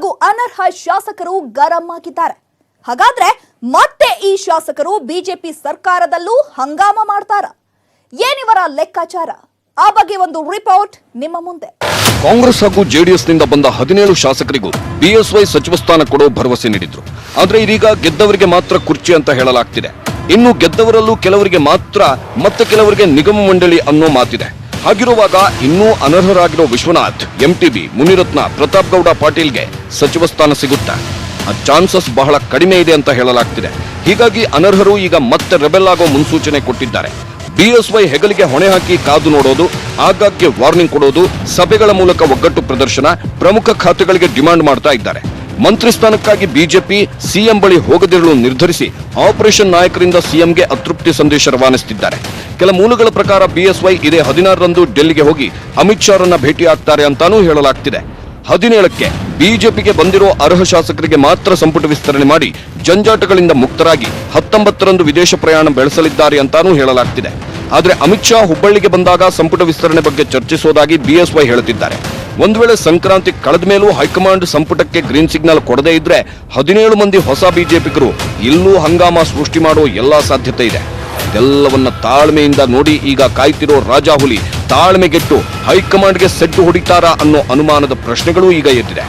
ಹಾಗೂ ಅನರ್ಹ ಶಾಸಕರು ಗರಂ ಆಗಿದ್ದಾರೆ ಹಾಗಾದ್ರೆ ಮತ್ತೆ ಈ ಶಾಸಕರು ಬಿಜೆಪಿ ಸರ್ಕಾರದಲ್ಲೂ ಹಂಗಾಮ ಮಾಡ್ತಾರ? ಏನಿವರ ಲೆಕ್ಕಾಚಾರ? ಆ ಬಗ್ಗೆ ಒಂದು ರಿಪೋರ್ಟ್ ನಿಮ್ಮ ಮುಂದೆ. ಕಾಂಗ್ರೆಸ್ ಹಾಗೂ ಜೆಡಿಎಸ್ನಿಂದ ಬಂದ ಹದಿನೇಳು ಶಾಸಕರಿಗೂ ಬಿಎಸ್ವೈ ಸಚಿವ ಸ್ಥಾನ ಕೊಡೋ ಭರವಸೆ ನೀಡಿದ್ರು. ಆದ್ರೆ ಇದೀಗ ಗೆದ್ದವರಿಗೆ ಮಾತ್ರ ಕುರ್ಚಿ ಅಂತ ಹೇಳಲಾಗ್ತಿದೆ. ಇನ್ನು ಗೆದ್ದವರಲ್ಲೂ ಕೆಲವರಿಗೆ ಮಾತ್ರ ಮತ್ತೆ ಕೆಲವರಿಗೆ ನಿಗಮ ಮಂಡಳಿ ಅನ್ನೋ ಮಾತಿದೆ. ಹಾಗಿರುವಾಗ ಇನ್ನೂ ಅನರ್ಹರಾಗಿರೋ ವಿಶ್ವನಾಥ್ ಎಂಟಿಬಿ ಮುನಿರತ್ನ, ಪ್ರತಾಪ್ ಗೌಡ ಪಾಟೀಲ್ಗೆ ಸಚಿವ ಸ್ಥಾನ ಸಿಗುತ್ತಾ? ಆ ಚಾನ್ಸಸ್ ಬಹಳ ಕಡಿಮೆ ಇದೆ ಅಂತ ಹೇಳಲಾಗ್ತಿದೆ. ಹೀಗಾಗಿ ಅನರ್ಹರು ಈಗ ಮತ್ತೆ ರೆಬೆಲ್ ಆಗೋ ಮುನ್ಸೂಚನೆ ಕೊಟ್ಟಿದ್ದಾರೆ. ಬಿಎಸ್ವೈ ಹೆಗಲಿಗೆ ಹೊಣೆ ಹಾಕಿ ಕಾದು ನೋಡೋದು, ಆಗಾಗ್ಗೆ ವಾರ್ನಿಂಗ್ ಕೊಡೋದು, ಸಭೆಗಳ ಮೂಲಕ ಒಗ್ಗಟ್ಟು ಪ್ರದರ್ಶನ, ಪ್ರಮುಖ ಖಾತೆಗಳಿಗೆ ಡಿಮಾಂಡ್ ಮಾಡ್ತಾ ಇದ್ದಾರೆ. ಮಂತ್ರಿ ಸ್ಥಾನಕ್ಕಾಗಿ ಬಿಜೆಪಿ ಸಿಎಂ ಬಳಿ ಹೋಗದಿರಲು ನಿರ್ಧರಿಸಿ ಆಪರೇಷನ್ ನಾಯಕರಿಂದ ಸಿಎಂಗೆ ಅತೃಪ್ತಿ ಸಂದೇಶ ರವಾನಿಸುತ್ತಿದ್ದಾರೆ. ಕೆಲ ಮೂಲಗಳ ಪ್ರಕಾರ ಬಿಎಸ್ವೈ ಇದೇ ಹದಿನಾರರಂದು ಡೆಲ್ಲಿಗೆ ಹೋಗಿ ಅಮಿತ್ ಶಾರನ್ನ ಭೇಟಿಯಾಗ್ತಾರೆ ಅಂತಾನೂ ಹೇಳಲಾಗ್ತಿದೆ. ಹದಿನೇಳಕ್ಕೆ ಬಿಜೆಪಿಗೆ ಬಂದಿರೋ ಅರ್ಹ ಶಾಸಕರಿಗೆ ಮಾತ್ರ ಸಂಪುಟ ವಿಸ್ತರಣೆ ಮಾಡಿ ಜಂಜಾಟಗಳಿಂದ ಮುಕ್ತರಾಗಿ ಹತ್ತೊಂಬತ್ತರಂದು ವಿದೇಶ ಪ್ರಯಾಣ ಬೆಳೆಸಲಿದ್ದಾರೆ ಅಂತಾನೂ ಹೇಳಲಾಗ್ತಿದೆ. ಆದರೆ ಅಮಿತ್ ಶಾ ಹುಬ್ಬಳ್ಳಿಗೆ ಬಂದಾಗ ಸಂಪುಟ ವಿಸ್ತರಣೆ ಬಗ್ಗೆ ಚರ್ಚಿಸೋದಾಗಿ ಬಿಎಸ್ವೈ ಹೇಳುತ್ತಿದ್ದಾರೆ. ಒಂದು ವೇಳೆ ಸಂಕ್ರಾಂತಿ ಕಳೆದ ಮೇಲೂ ಹೈಕಮಾಂಡ್ ಸಂಪುಟಕ್ಕೆ ಗ್ರೀನ್ ಸಿಗ್ನಲ್ ಕೊಡದೇ ಇದ್ರೆ ಹದಿನೇಳು ಮಂದಿ ಹೊಸ ಬಿಜೆಪಿಗರು ಇಲ್ಲೂ ಹಂಗಾಮ ಸೃಷ್ಟಿ ಮಾಡೋ ಎಲ್ಲಾ ಸಾಧ್ಯತೆ ಇದೆ. ಇದೆಲ್ಲವನ್ನ ತಾಳ್ಮೆಯಿಂದ ನೋಡಿ ಈಗ ಕಾಯ್ತಿರೋ ರಾಜಾಹುಲಿ ತಾಳ್ಮೆಗೆಟ್ಟು ಹೈಕಮಾಂಡ್ಗೆ ಸೆಡ್ಡು ಹೊಡಿತಾರಾ ಅನ್ನೋ ಅನುಮಾನದ ಪ್ರಶ್ನೆಗಳು ಈಗ ಎದ್ದಿದೆ.